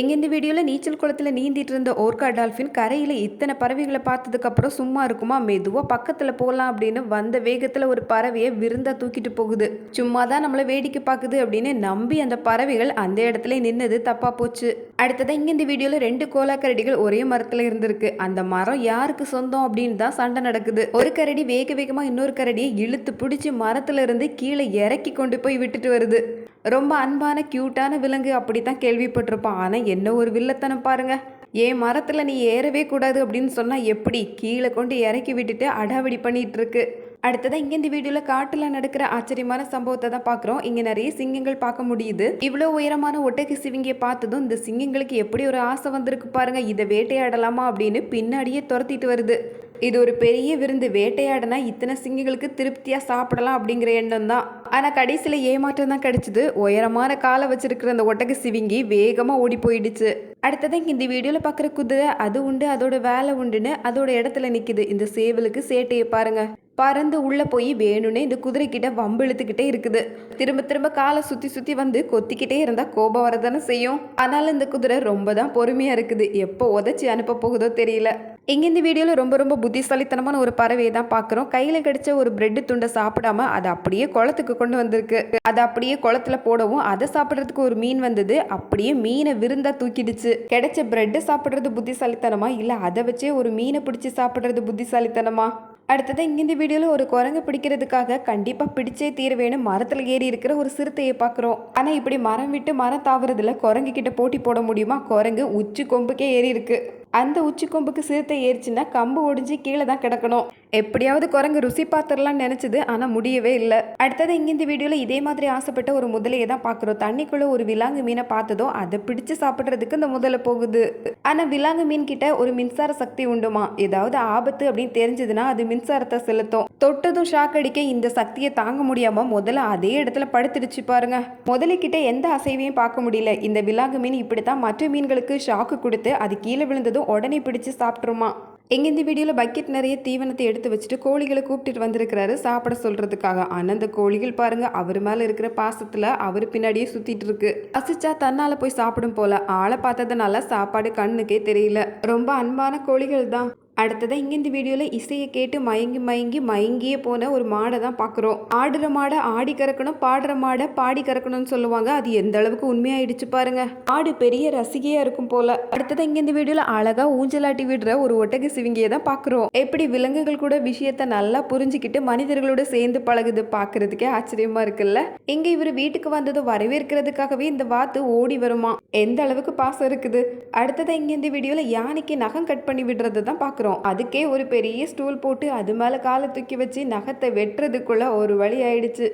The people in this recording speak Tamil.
எங்க இந்த வீடியோவில் நீச்சல் குளத்தில் நீந்திட்டு இருந்த ஓர்கா டால்ஃபின் கரையில் இத்தனை பறவைகளை பார்த்ததுக்கப்புறம் சும்மா இருக்குமா? மெதுவாக பக்கத்தில் போகலாம் அப்படின்னு வந்த வேகத்தில் ஒரு பறவையை விருந்தா தூக்கிட்டு போகுது. சும்மா தான் நம்மளை வேடிக்கை பார்க்குது அப்படின்னு நம்பி அந்த பறவைகள் அந்த இடத்துல நின்னது தப்பா போச்சு. அடுத்ததான் இங்கே இந்த வீடியோவில் ரெண்டு கோலா கரடிகள் ஒரே மரத்தில் இருந்திருக்கு. அந்த மரம் யாருக்கு சொந்தம் அப்படின்னு தான் சண்டை நடக்குது. ஒரு கரடி வேக வேகமாக இன்னொரு கரடியை இழுத்து பிடிச்சி மரத்துல இருந்து கீழே இறக்கி கொண்டு போய் விட்டுட்டு வருது. ரொம்ப அன்பான க்யூட்டான விலங்கு அப்படி தான் கேள்விப்பட்டிருப்பான். ஆனால் என்ன ஒரு வில்லத்தனம் பாருங்கள் ஏன் மரத்தில் நீ ஏறவே கூடாது அப்படின்னு சொன்னால் எப்படி? கீழே கொண்டு இறக்கி விட்டுட்டு அடாவடி பண்ணிகிட்டு இருக்கு அடுத்ததான் இங்கே இந்த வீடியோவில் காட்டில் நடக்கிற ஆச்சரியமான சம்பவத்தை தான் பார்க்குறோம் இங்கே நிறைய சிங்கங்கள் பார்க்க முடியுது. இவ்வளோ உயரமான ஒட்டக சிவிங்கியை பார்த்ததும் இந்த சிங்கங்களுக்கு எப்படி ஒரு ஆசை வந்திருக்கு பாருங்கள் இதை வேட்டையாடலாமா அப்படின்னு பின்னாடியே துரத்திட்டு வருது. இது ஒரு பெரிய விருந்து வேட்டையாடினா இத்தனை சிங்கங்களுக்கு திருப்தியாக சாப்பிடலாம் அப்படிங்கிற எண்ணம் தான் ஆனால் கடைசியில் ஏமாற்றம் தான் கிடைச்சிது. உயரமான காலை வச்சிருக்கிற அந்த ஒட்டக சிவிங்கி வேகமாக ஓடி போயிடுச்சு. அடுத்ததான் இந்த வீடியோவில் பார்க்குற குதிரை அது உண்டு அதோட வேலை உண்டுன்னு அதோட இடத்துல நிற்குது இந்த சேவலுக்கு சேட்டையை பாருங்க. பறந்து உள்ளே போய் வேணும்னே இந்த குதிரைக்கிட்ட வம்பு இழுத்துக்கிட்டே இருக்குது. திரும்ப திரும்ப காலை சுற்றி சுற்றி வந்து கொத்திக்கிட்டே இருந்தால் கோபம் வரதானே செய்யும். அதனால் இந்த குதிரை ரொம்ப தான் பொறுமையாக இருக்குது. எப்போ உதச்சி அனுப்ப போகுதோ தெரியல. இங்கே இந்த வீடியோவில் ரொம்ப ரொம்ப புத்திசாலித்தனமான ஒரு பறவையை தான் பார்க்குறோம் கையில் கிடைச்ச ஒரு பிரெட் துண்டை சாப்பிடாம அதை அப்படியே குளத்துக்கு கொண்டு வந்திருக்கு. அதை அப்படியே குளத்துல போடவும் அதை சாப்பிட்றதுக்கு ஒரு மீன் வந்தது. அப்படியே மீனை விருந்தா தூக்கிடுச்சு. கிடைச்ச பிரெட்டை சாப்பிட்றது புத்திசாலித்தனமா? இல்லை அதை வச்சே ஒரு மீனை பிடிச்சி சாப்பிட்றது புத்திசாலித்தனமா? அடுத்தது இங்க இந்த வீடியோவில் ஒரு குரங்கு பிடிக்கிறதுக்காக கண்டிப்பாக பிடிச்சே தீர வேணும் மரத்தில் ஏறி இருக்கிற ஒரு சிறுத்தையை பார்க்குறோம் ஆனால் இப்படி மரம் விட்டு மரம் தாவறதுல குரங்கு கிட்ட போட்டி போட முடியுமா? குரங்கு உச்சி கொம்புக்கே ஏறி இருக்கு. அந்த உச்சி கொம்புக்கு சிறுத்தை ஏறிச்சுன்னா கம்பு ஒடிஞ்சு கீழே தான் கிடக்கணும். எப்படியாவது குரங்கு ருசி பாத்திரலாம் நினச்சிது ஆனால் முடியவே இல்லை. அடுத்தது இங்கே இந்த வீடியோவில் இதே மாதிரி ஆசைப்பட்ட ஒரு முதலையை தான் பார்க்குறோம். தண்ணிக்குள்ளே ஒரு விலாங்கு மீனை பார்த்ததும் அதை பிடிச்சு சாப்பிட்றதுக்கு இந்த முதலை போகுது. ஆனால் விலாங்கு மீன் கிட்ட ஒரு மின்சார சக்தி உண்டுமா? ஏதாவது ஆபத்து அப்படின்னு தெரிஞ்சதுன்னா அது மின்சாரத்தை செலுத்தும். தொட்டதும் ஷாக் அடிக்க இந்த சக்தியை தாங்க முடியாமல் முதல்ல அதே இடத்துல படுத்துடுச்சு பாருங்க. முதலைக்கிட்ட எந்த அசைவையும் பார்க்க முடியல. இந்த விலாங்கு மீன் இப்படி தான் மற்ற மீன்களுக்கு ஷாக்கு கொடுத்து அது கீழே விழுந்ததும் உடனே பிடிச்சு சாப்பிட்ருமா எங்கே இந்த வீடியோவில் பக்கெட் நிறைய தீவனத்தை எடுத்து வச்சுட்டு கோழிகளை கூப்பிட்டுட்டு வந்திருக்கிறாரு. சாப்பிட சொல்கிறதுக்காக ஆனால் அந்த கோழிகள் பாருங்கள் அவர் மேலே இருக்கிற பாசத்தில் அவர் பின்னாடியே சுற்றிட்டு இருக்கு. அசிச்சா தன்னால் போய் சாப்பிடும் போல. ஆளை பார்த்ததுனால சாப்பாடு கண்ணுக்கே தெரியல. ரொம்ப அன்பான கோழிகள் தான் அடுத்ததான் இங்கே இந்த வீடியோவில் இசையை கேட்டு மயங்கி மயங்கி மயங்கியே போன ஒரு மாடை தான் பார்க்குறோம் ஆடுற மாடை ஆடி கறக்கணும் பாடுற மாடை பாடி கறக்கணும்னு சொல்லுவாங்க. அது எந்த அளவுக்கு உண்மையாயிடுச்சு பாருங்க. ஆடு பெரிய ரசிகையா இருக்கும் போல. அடுத்ததான் இங்கே இந்த வீடியோவில் அழகா ஊஞ்சலாட்டி விடுற ஒரு ஒட்டக சிவிங்கியை தான் பார்க்குறோம் எப்படி விலங்குகள் கூட விஷயத்த நல்லா புரிஞ்சுக்கிட்டு மனிதர்களோட சேர்ந்து பழகுது பார்க்கறதுக்கே ஆச்சரியமா இருக்குல்ல. இங்க இவர் வீட்டுக்கு வந்தது வரவேற்கிறதுக்காகவே இந்த வாத்து ஓடி வருமா? எந்த அளவுக்கு பாசம் இருக்குது? அடுத்ததான் இங்கே இந்த வீடியோவில் யானைக்கு நகம் கட் பண்ணி விடுறது தான் பார்க்குறோம் அதுக்கே ஒரு பெரிய ஸ்டூல் போட்டு அது மேலே காலை தூக்கி வச்சு நகத்தை வெட்டுறதுக்குள்ளே ஒரு வழி ஆயிடுச்சு.